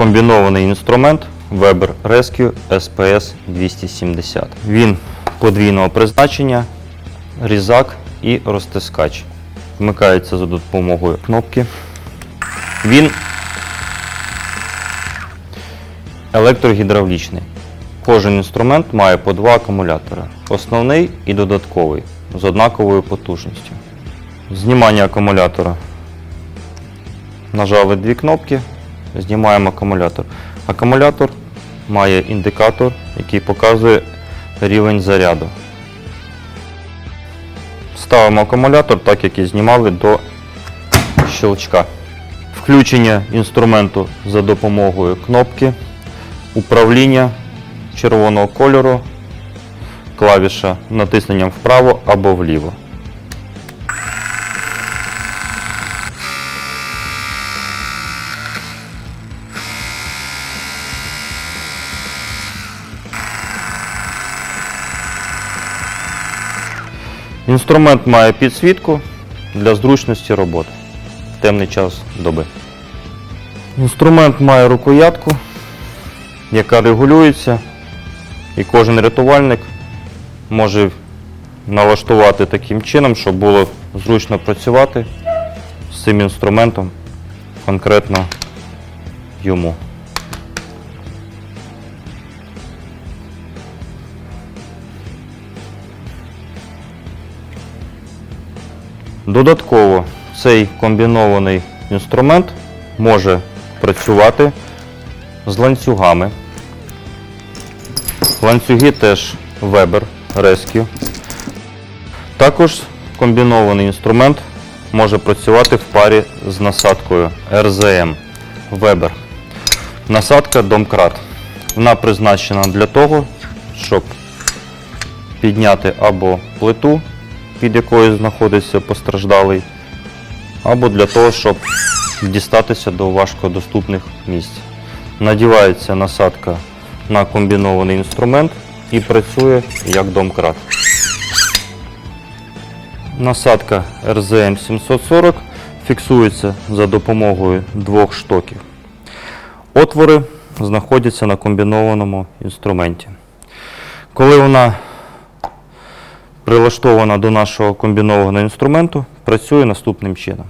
комбінований інструмент Weber Rescue SPS 270. Він подвійного призначення, різак і розтискач. Вмикається за допомогою кнопки. Він електрогідравлічний. Кожен інструмент має по два акумулятори: основний і додатковий з однаковою потужністю. Знімання акумулятора. Нажали дві кнопки, знімаємо акумулятор. Акумулятор має індикатор, який показує рівень заряду. Ставимо акумулятор, так як і знімали до щелчка. Включення інструменту за допомогою кнопки, управління червоного кольору, клавіша натисненням вправо або вліво. Інструмент має підсвітку для зручності роботи в темний час доби. Інструмент має рукоятку, яка регулюється, і кожен рятувальник може налаштувати таким чином, щоб було зручно працювати з цим інструментом конкретно йому. Додатково цей комбінований інструмент може працювати з ланцюгами. Ланцюги теж Weber Rescue. Також комбінований інструмент може працювати в парі з насадкою RZM Weber. Насадка домкрат. Вона призначена для того, щоб підняти або плиту, під якою знаходиться постраждалий, або для того, щоб дістатися до важкодоступних місць. Надівається насадка на комбінований інструмент і працює як домкрат. Насадка RZM 740 фіксується за допомогою двох штоків. Отвори знаходяться на комбінованому інструменті. Коли вона прилаштована до нашого комбінованого інструменту, працює наступним чином.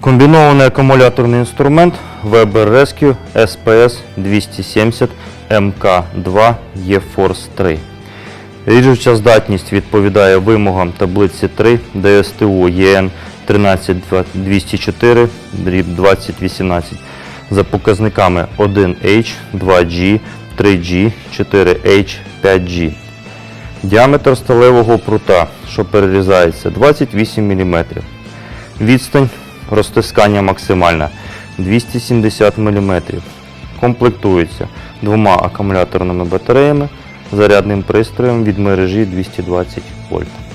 Комбінований акумуляторний інструмент Weber Rescue SPS 270 MK2 E-Force 3. Ріжуча здатність відповідає вимогам таблиці 3 ДСТУ ЄН 13204 2018 за показниками 1H, 2G, 3G, 4H, 5G. Діаметр сталевого прута, що перерізається, 28 мм. Відстань розтискання максимальна 270 мм. Комплектується двома акумуляторними батареями, зарядним пристроєм від мережі 220 вольт.